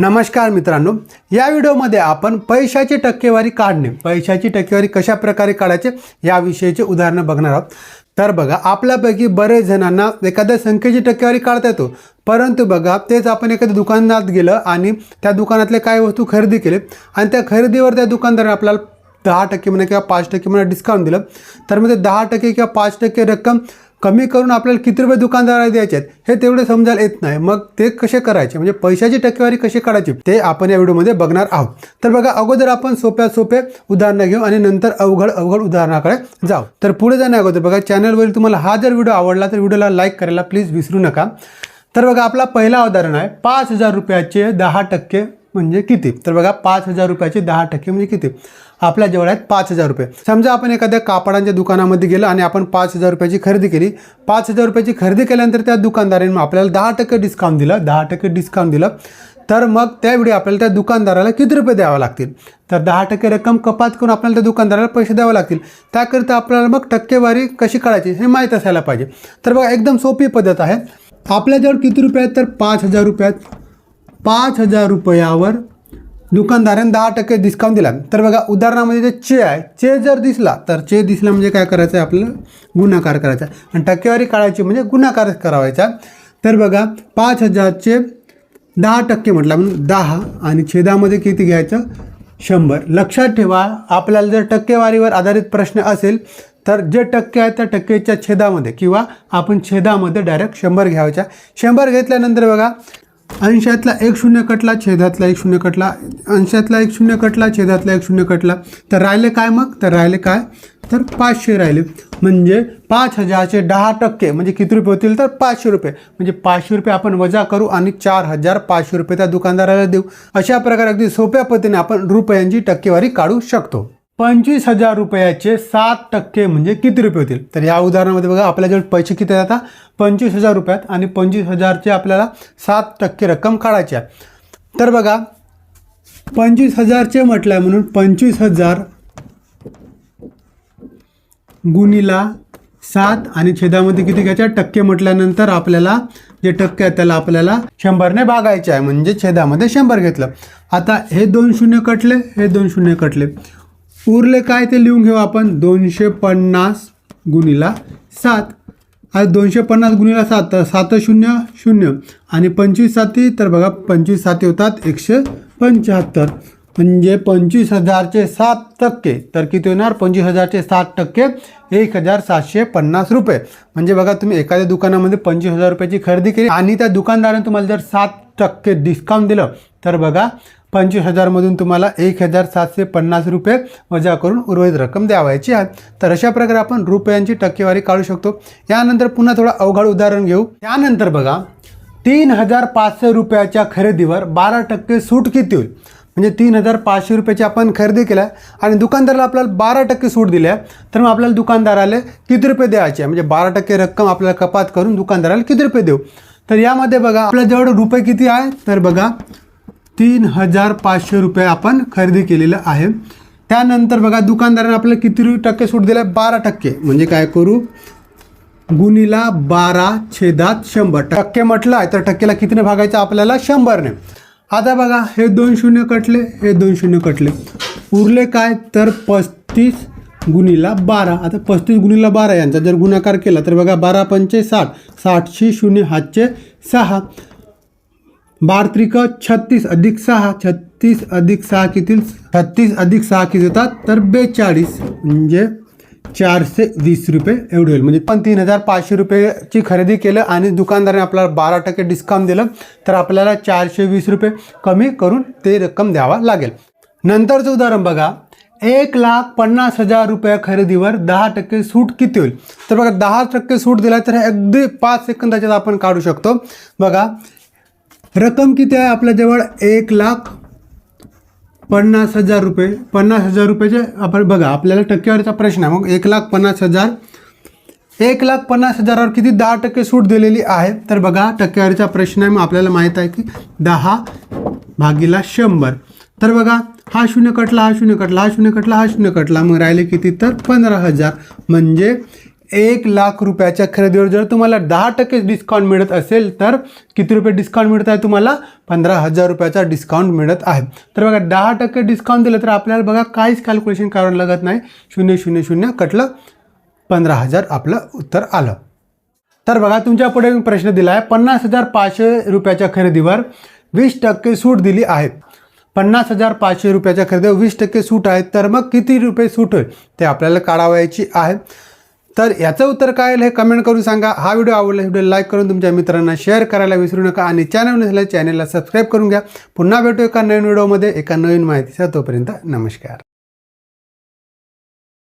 नमस्कार मित्रांनो या व्हिडिओमध्ये आपण पैशाची टक्केवारी काढणे पैशाची टक्केवारी कशा प्रकारे काढायचे याविषयीचे उदाहरणं बघणार आहोत. तर बघा आपल्यापैकी बरेच जणांना एखाद्या संख्येची टक्केवारी काढता येतो. परंतु बघा तेच आपण एखाद्या दुकानात गेलं आणि त्या दुकानातले काही वस्तू खरेदी केले आणि त्या खरेदीवर त्या दुकानदाराने आपल्याला दहा टक्के म्हणा किंवा पाच टक्के म्हणा डिस्काउंट दिलं. तर मग ते दहा टक्के किंवा पाच टक्के रक्कम कमी करून आपल्याला किती रुपये दुकानदाराला द्यायचे आहेत हे तेवढे समजायला येत नाही. मग ते कसे करायचे? म्हणजे पैशाची टक्केवारी कशी काढायची? ते आपण या व्हिडिओमध्ये बघणार आहोत. तर बघा अगोदर आपण सोप्या सोपे उदाहरणं घेऊ आणि नंतर अवघड अवघड उदाहरणाकडे जाऊ. तर पुढे जाण्या अगोदर बघा चॅनलवरील तुम्हाला हा जर व्हिडिओ आवडला तर व्हिडिओला लाईक करायला प्लीज विसरू नका. तर बघा आपला पहिला उदाहरण आहे पाच हजार रुपयाचे दहा टक्के म्हणजे किती? तर बघा पाच हजार रुपयाचे दहा टक्के म्हणजे किती? आपल्या जवळ आहेत पाच हजार रुपये. समजा आपण एखाद्या कापडांच्या दुकानामध्ये गेलो आणि आपण पाच हजार रुपयाची खरेदी केली. पाच हजार रुपयाची खरेदी केल्यानंतर त्या दुकानदाराने आपल्याला दहा टक्के डिस्काउंट दिलं. दहा टक्के डिस्काउंट दिलं. तर मग त्यावेळी आपल्याला त्या दुकानदाराला किती रुपये द्यावे लागतील? तर दहा टक्के रक्कम कपात करून आपल्याला त्या दुकानदाराला पैसे द्यावे लागतील. त्याकरिता आपल्याला मग टक्केवारी कशी काढायची हे माहीत असायला पाहिजे. तर बघा एकदम सोपी पद्धत आहे. आपल्याजवळ किती रुपये आहेत? तर पाच हजार रुपये आहेत. पाच हजार रुपयावर दुकानदाराने दहा टक्के डिस्काउंट दिला. तर बघा उदाहरणामध्ये जे चे आहे चे जर दिसला तर चे दिसला म्हणजे काय करायचं आहे आपल्याला? गुन्हाकार करायचा आणि टक्केवारी काढायची म्हणजे गुन्हाकार करावायचा तर बघा पाच हजारचे दहा टक्के म्हटलं म्हणून दहा आणि छेदामध्ये किती घ्यायचं? शंभर. लक्षात ठेवा आपल्याला जर टक्केवारीवर आधारित प्रश्न असेल तर जे टक्के आहे त्या टक्केच्या छेदामध्ये किंवा आपण छेदामध्ये डायरेक्ट शंभर घ्यायच्या. शंभर घेतल्यानंतर बघा अंशातला एक शून्य कटला छेदातला एक शून्य कटला अंशातला एक शून्य कटला छेदातला एक शून्य कटला. तर राहिले काय मग? तर राहिले काय? तर पाचशे राहिले. म्हणजे पाच हजारचे दहा टक्के म्हणजे किती रुपये होतील? तर पाचशे रुपये. म्हणजे पाचशे रुपये आपण वजा करू आणि चार हजार पाचशे रुपये त्या दुकानदाराला देऊ. अशा प्रकारे अगदी सोप्या पद्धतीने आपण रुपयांची टक्केवारी काढू शकतो. पंचवीस हजार रुपयाचे सात टक्के म्हणजे किती रुपये होतील? तर या उदाहरणामध्ये बघा आपल्याजवळ पैसे किती आहेत आता? पंचवीस हजार रुपयात आणि पंचवीस हजारचे आपल्याला सात टक्के रक्कम काढायची आहे. तर बघा पंचवीस हजारचे म्हटलं आहे म्हणून पंचवीस हजार गुणीला सात आणि छेदामध्ये किती घ्यायच्या टक्के म्हटल्यानंतर आपल्याला जे टक्के आहेत त्याला आपल्याला शंभरने भागायचे आहे. म्हणजे छेदामध्ये शंभर घेतलं. आता हे दोन शून्य कटले हे दोन शून्य कटले. उरले काय ते लिहून घेऊ आपण? दोनशे पन्नास गुणीला सात. आज दोनशे पन्नास गुणीला सात तर सात शून्य शून्य. आणि पंचवीस साती तर बघा पंचवीस साती होतात एकशे पंच्याहत्तर. म्हणजे पंचवीस हजारचे सात टक्के. तर किती होणार? पंचवीस हजारचे सात टक्के एक हजार सातशे पन्नास रुपये. म्हणजे बघा तुम्ही एखाद्या दुकानामध्ये पंचवीस हजार रुपयाची खरेदी केली आणि त्या दुकानदाराने तुम्हाला जर सात टक्के डिस्काउंट दिलं तर बघा पंचवीस हजारमधून तुम्हाला एक हजार सातशे पन्नास रुपये वजा करून उर्वरित रक्कम द्यावायची आहे. तर अशा प्रकारे आपण रुपयांची टक्केवारी काढू शकतो. यानंतर पुन्हा थोडं अवघड उदाहरण घेऊ. त्यानंतर बघा तीन हजार पाचशे रुपयाच्या खरेदीवर बारा टक्के सूट किती होईल? म्हणजे तीन हजार पाचशे रुपयाची आपण खरेदी केल्या आणि दुकानदाराला आपल्याला बारा टक्के सूट दिली आहे. तर मग आपल्याला दुकानदाराला किती रुपये द्यायचे? आहे म्हणजे बारा टक्के रक्कम आपल्याला कपात करून दुकानदाराला किती रुपये देऊ? तर यामध्ये बघा आपल्याजवळ रुपये किती आहे? तर बघा तीन हजार पाचशे रुपये आपण खरेदी केलेलं आहे. त्यानंतर बघा दुकानदाराने आपल्याला किती टक्के सूट दिलं आहे बारा टक्के. म्हणजे काय करू? गुणीला बारा छेदात शंभर. टक्के म्हटलं आहे तर टक्केला कितीने भागायचं आपल्याला? शंभरने. आता बघा हे दोन शून्य कटले हे दोन शून्य कटले. उरले काय? तर पस्तीस गुणीला बारा. आता पस्तीस गुणीला बारा यांचा जर गुणाकार केला तर बघा बारा पंचे साठ. साठशे शून्य हातचे सहा. बारत्रिक छत्तीस अधिक सहा छत्तीस अधिक सहा किती छत्तीस अधिक सहा किती होतात? तर बेचाळीस म्हणजे चारशे वीस रुपये एवढे होईल. म्हणजे पण तीन हजार पाचशे रुपयेची खरेदी केलं आणि दुकानदाराने आपल्याला बारा टक्के डिस्काउंट दिलं तर आपल्याला चारशे वीस रुपये कमी करून ते रक्कम द्यावा लागेल. नंतरचं उदाहरण बघा. एक लाख पन्नास हजार रुपये खरेदीवर दहा टक्के सूट किती होईल? तर बघा दहा टक्के सूट दिला तर अगदी पाच सेकंदाच्यात आपण काढू शकतो. बघा रक्कम किती आहे आपल्याजवळ एक लाख पन्नास हजार रुपये. पन्नास हजार रुपयाचे आपण बघा आपल्याला टक्केवारीचा प्रश्न आहे. मग एक लाख पन्नास हजार. एक लाख पन्नास हजारावर किती दहा टक्के सूट दिलेली आहे? तर बघा टक्केवारीचा प्रश्न आहे. मग आपल्याला माहीत आहे की दहा भागीला शंभर. तर बघा हा शून्य कटला हा शून्य कटला हा शून्य कटला हा शून्य कटला. मग राहिले किती? तर पंधरा हजार. म्हणजे एक लाख रुपयाच्या खरेदीवर जर तुम्हाला दहा टक्के डिस्काउंट मिळत असेल तर किती रुपये डिस्काउंट मिळत आहे तुम्हाला? पंधरा हजार रुपयाचा डिस्काउंट मिळत आहे. तर बघा दहा टक्के डिस्काउंट दिलं तर आपल्याला बघा काहीच कॅल्क्युलेशन करावं लागत नाही. शून्य शून्य शून्य कटलं पंधरा हजार आपलं उत्तर आलं. तर बघा तुमच्यापुढे प्रश्न दिला आहे पन्नास हजार पाचशे रुपयाच्या खरेदीवर वीस टक्के सूट दिली आहे. पन्नास हजार पाचशे रुपयाच्या खरेदीवर वीस टक्के सूट आहे. तर मग किती रुपये सूट होईल? ते आपल्याला काढावायची आहे. तर याचं उत्तर काय हे कमेंट करून सांगा. हा व्हिडिओ आवडला व्हिडिओ लाईक करून तुमच्या मित्रांना शेअर करायला विसरू नका आणि चॅनल नसल्या चॅनलला सबस्क्राईब करून घ्या. पुन्हा भेटू एका नवीन व्हिडिओमध्ये एका नवीन माहितीचा तोपर्यंत नमस्कार.